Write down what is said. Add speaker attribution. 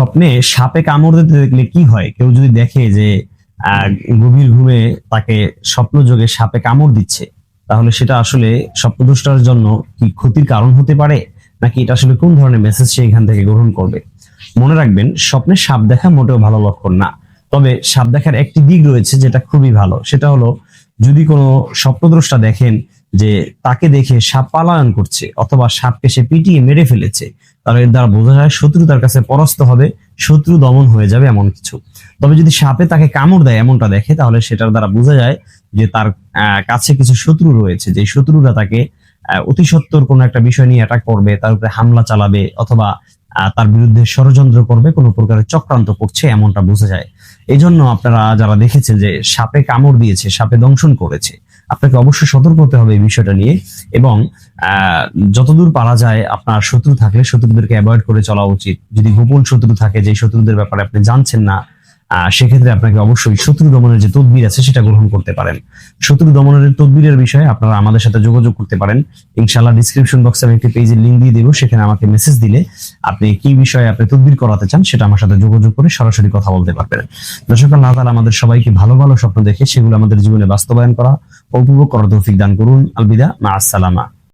Speaker 1: স্বপ্নে সাপে কামড় দিতে দেখলে কি হয়? কেউ যদি দেখে যে গভীর ঘুমে তাকে স্বপ্ন যোগে সাপে কামড় দিচ্ছে, তাহলে সেটা আসলে স্বপ্নদ্রষ্টার জন্য কি ক্ষতির কারণ হতে পারে? নাকি এটা আসলে কোন ধরনের মেসেজ সে এখান থেকে গ্রহণ করবে? মনে রাখবেন, স্বপ্নে সাপ দেখা মোটেও ভালো লক্ষণ না। তবে সাপ দেখার একটি দিক রয়েছে যেটা খুবই ভালো, সেটা হলো যদি কোনো স্বপ্নদ্রষ্টা দেখেন যে তাকে দেখে সাপ পালায়ন করছে অথবা সাপকে সে পিটিয়ে মেরে ফেলেছে, তাহলে এর দ্বারা বোঝা যায় শত্রু তার কাছে পরাস্ত হবে, শত্রু দমন হয়ে যাবে এমন কিছু। তবে যদি সাপে তাকে কামড় দেয় এমনটা দেখে, তাহলে সেটার দ্বারা বোঝা যায় যে তার কাছে কিছু শত্রু রয়েছে যে শত্রুরা তাকে অতি সত্বর কোনো একটা বিষয় নিয়ে অ্যাটাক করবে, তার উপরে হামলা চালাবে অথবা তার বিরুদ্ধে ষড়যন্ত্র করবে, কোনো প্রকারের চক্রান্ত করছে এমনটা বোঝা যায়। এই জন্য আপনারা যারা দেখেছেন যে সাপে কামড় দিয়েছে, সাপে দংশন করেছে আপনাকে অবশ্যই সতর্ক হতে হবে এই বিষয়টা নিয়ে এবং যতদূর পারা যায় আপনার শত্রু থাকলে শত্রুদেরকে অ্যাভয়েড করে চলা উচিত। যদি গোপন শত্রু থাকে যে শত্রুদের ব্যাপারে আপনি জানছেন না সেক্ষেত্রে আপনাকে অবশ্যই শত্রু দমনের যে তদবির আছে সেটা গ্রহণ করতে পারেন। শত্রু দমনের তদবিরের বিষয়ে আপনারা আমাদের সাথে যোগাযোগ করতে পারেন। ইনশাআল্লাহ ডিসক্রিপশন বক্সে আমি একটি পেজের লিঙ্ক দিয়ে দেবো, সেখানে আমাকে মেসেজ দিলে আপনি কি বিষয়ে আপনি তদবির করাতে চান সেটা আমার সাথে যোগাযোগ করে সরাসরি কথা বলতে পারবেন। দর্শক, আল্লাহ তাআলা আমাদের সবাইকে ভালো ভালো স্বপ্ন দেখে সেগুলো আমাদের জীবনে বাস্তবায়ন করা, উপভোগ করার তৌফিক দান করুন। আলবিদা মা আসসালামা